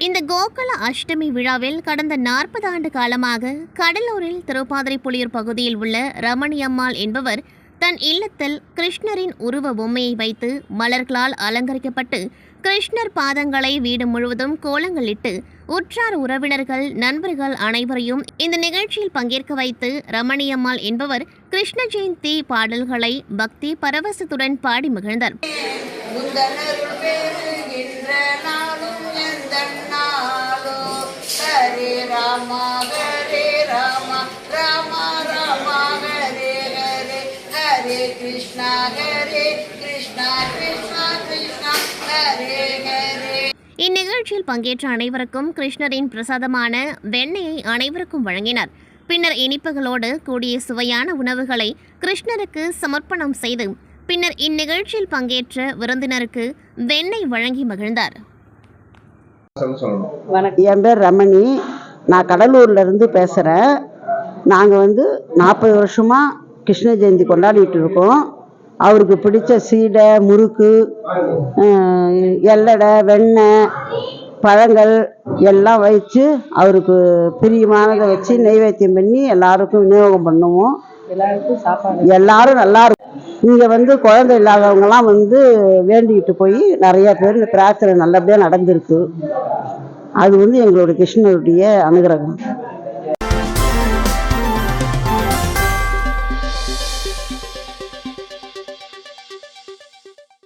இந்த கோகுல அஷ்டமி விழாவில் கடந்த நாற்பது ஆண்டு காலமாக கடலூரில் திருப்பாதிரை புலியூர் பகுதியில் உள்ள ரமணியம்மாள் என்பவர் தன் இல்லத்தில் கிருஷ்ணரின் உருவ பொம்மையை வைத்து மலர்களால் அலங்கரிக்கப்பட்டு கிருஷ்ணர் பாதங்களை வீடு முழுவதும் கோலங்களிட்டு உற்றார் உறவினர்கள் நண்பர்கள் அனைவரையும் இந்த நிகழ்ச்சியில் பங்கேற்க வைத்து ரமணியம்மாள் என்பவர் கிருஷ்ண ஜெயந்தி பாடல்களை பக்தி பரவசத்துடன் பாடி மகிழ்ந்தார். ஹரே கிருஷ்ணா ஹரே கிருஷ்ணா கிருஷ்ணா கிருஷ்ணா ஹரே ஹரே. இந்நிகழ்ச்சியில் பங்கேற்ற அனைவருக்கும் கிருஷ்ணரின் பிரசாதமான வெண்ணெயை அனைவருக்கும் வழங்கினார். பின்னர் இனிப்புகளோடு கூடிய சுவையான உணவுகளை கிருஷ்ணருக்கு சமர்ப்பணம் செய்து பின்னர் இந்நிகழ்ச்சியில் பங்கேற்ற விருந்தினருக்கு வெண்ணெய் வழங்கி மகிழ்ந்தார். என் பேர் ரமணி. நான் கடலூர்ல இருந்து பேசுகிறேன் நாங்கள் வந்து நாற்பது வருஷமாக கிருஷ்ண ஜெயந்தி கொண்டாடிட்டு இருக்கோம் அவருக்கு பிடிச்ச சீடை முறுக்கு எல்லடை வெண்ணெய் பழங்கள் எல்லாம் வச்சு அவருக்கு பிரியமானதை வச்சு நைவேத்தியம் பண்ணி எல்லாருக்கும் விநியோகம் பண்ணுவோம். எல்லாருக்கும் சாப்பாடு. எல்லாரும் நல்லா இருக்கும் இங்கே வந்து குழந்தை இல்லாதவங்கலாம் வந்து வேண்டிக்கிட்டு போய் நிறைய பேர் இந்த பிரார்த்தனை நல்லபடியாக நடந்திருக்கு. அது வந்து எங்களுடைய கிருஷ்ணருடைய அனுகிரகம்.